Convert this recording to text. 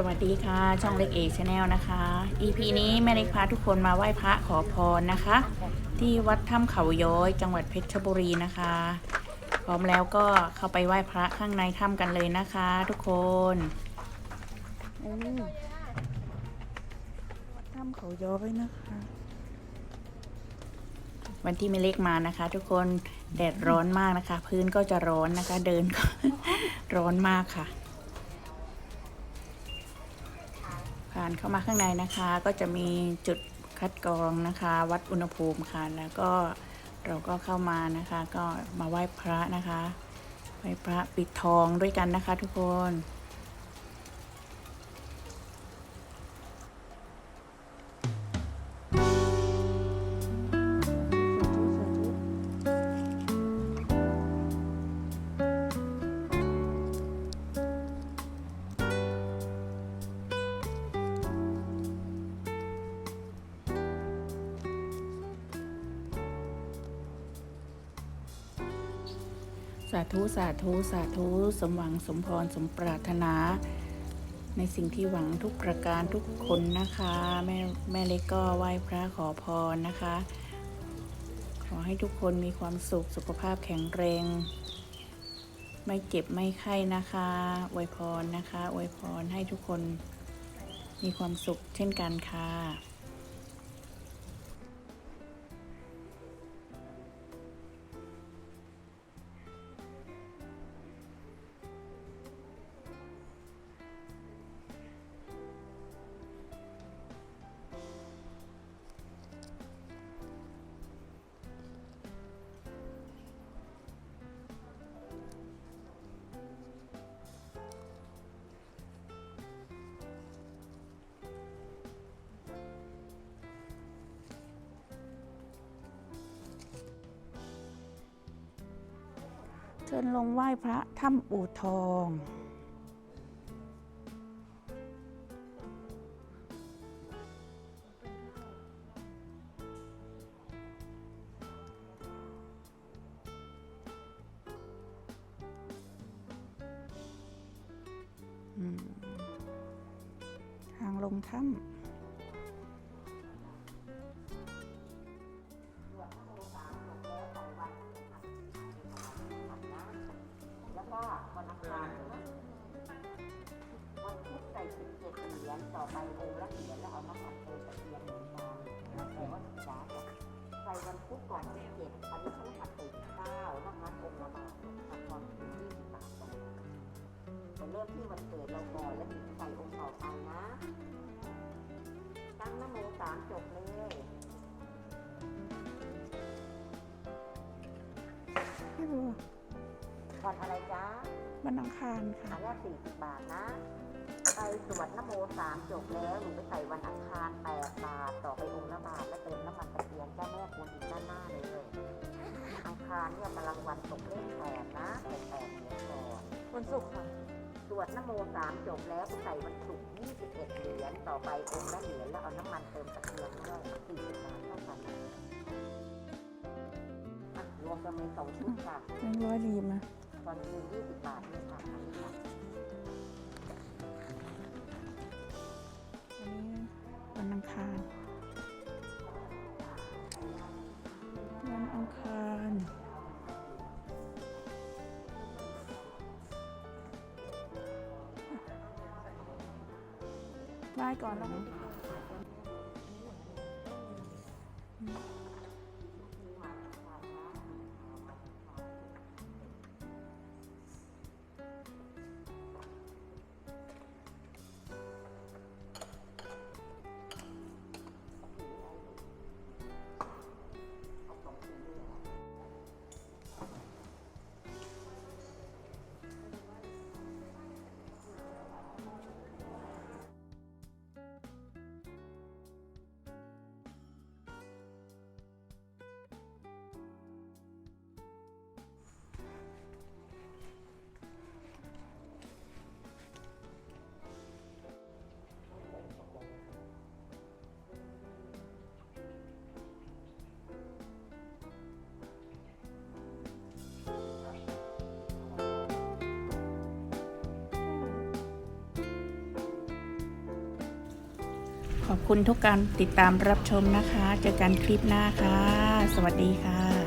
สวัสดีค่ะ ช่องเล็กเอชาแนลนะคะ EP นี้แม่เล็กพาทุกคนมาไหว้พระขอพรนะคะ ที่วัดถ้ำเขาย้อยจังหวัดเพชรบุรีนะคะ พร้อมแล้วก็เข้าไปไหว้พระข้างในถ้ำกันเลยนะคะ ทุกคนโอ้วัดถ้ำเขาย้อยนะคะ วันที่แม่เล็กมานะคะ ทุกคนแดดร้อนมากนะคะ พื้นก็จะร้อนนะคะ เดินก็ร้อนมากค่ะานเข้ามาข้างในนะคะ ก็จะมีจุดคัดกรองนะคะ วัดอุณหภูมิค่ะ แล้วก็เราก็เข้ามานะคะ ก็มาไหว้พระนะคะไหว้พระปิดทองด้วยกันนะคะ ทุกคน สาธุสาธุสาธุสมหวังสมพรสมปรารถนา ในสิ่งที่หวังทุกประการทุกคนนะคะ แม่แม่เล็กก็ไหว้พระขอพรนะคะ ขอให้ทุกคนมีความสุขสุขภาพแข็งแรง ไม่เจ็บไม่ไข้นะคะอวยพรนะคะอวยพรให้ทุกคนมีความสุขเช่นกันค่ะ เชิญลงไหว้พระถ้ำอู่ทอง ทางลงถ้ำ ส่สิบเจ็ดเหรียญต่อไปองค์ละเหรียญแล้วเอาน้ำมันเติมตะเกียงเหมือนกันแต่ว่าสิบสามอะใส่วันพุธก่อนสิบเจ็ดอันนี้เขาหัดใส่สิบเก้าน้ำมันองค์ละบาทหัดตอนถึงยี่สิบบาทก่อนไปเริ่มที่วันเกิดเราก่อนแล้วถึงใส่องค์ต่อไปนะ ตั้งนโมสามจบเลยไม่รู้วันอะไรจ๊ะวันอังคารค่ะอันแรกสี่สิบบาทนะ ไปสวดนโมสามจบแล้วหนูไปใส่วันอังคารแปดบาทต่อไปองค์ละบาทแล้วเติมน้ำมันตะเกียงเจ้าแม่กวนอิมด้านหน้าเลยอังคารเนี่ยกำลังวันตกเลขแปดนะแต่แปดเหรียญก่อนวันศุกร์ค่ะสวดนโมสามจบแล้วไปใส่วันศุกร์ยี่สิบเอ็ดเหรียญต่อไปองค์ละเหรียญแล้วเอาน้ำมันเติมตะเกียงด้วยสี่สิบบาทเท่ากันรวมกันเป็นสองชุดค่ะแบงร้อยดีมาตอนคืนยี่สิบบาทนี่ค่ะค่ะ อังคาร วันอังคารไหว้ก่อนแล้ว ขอบคุณทุกการติดตามรับชมนะคะ เจอกันคลิปหน้าค่ะ สวัสดีค่ะ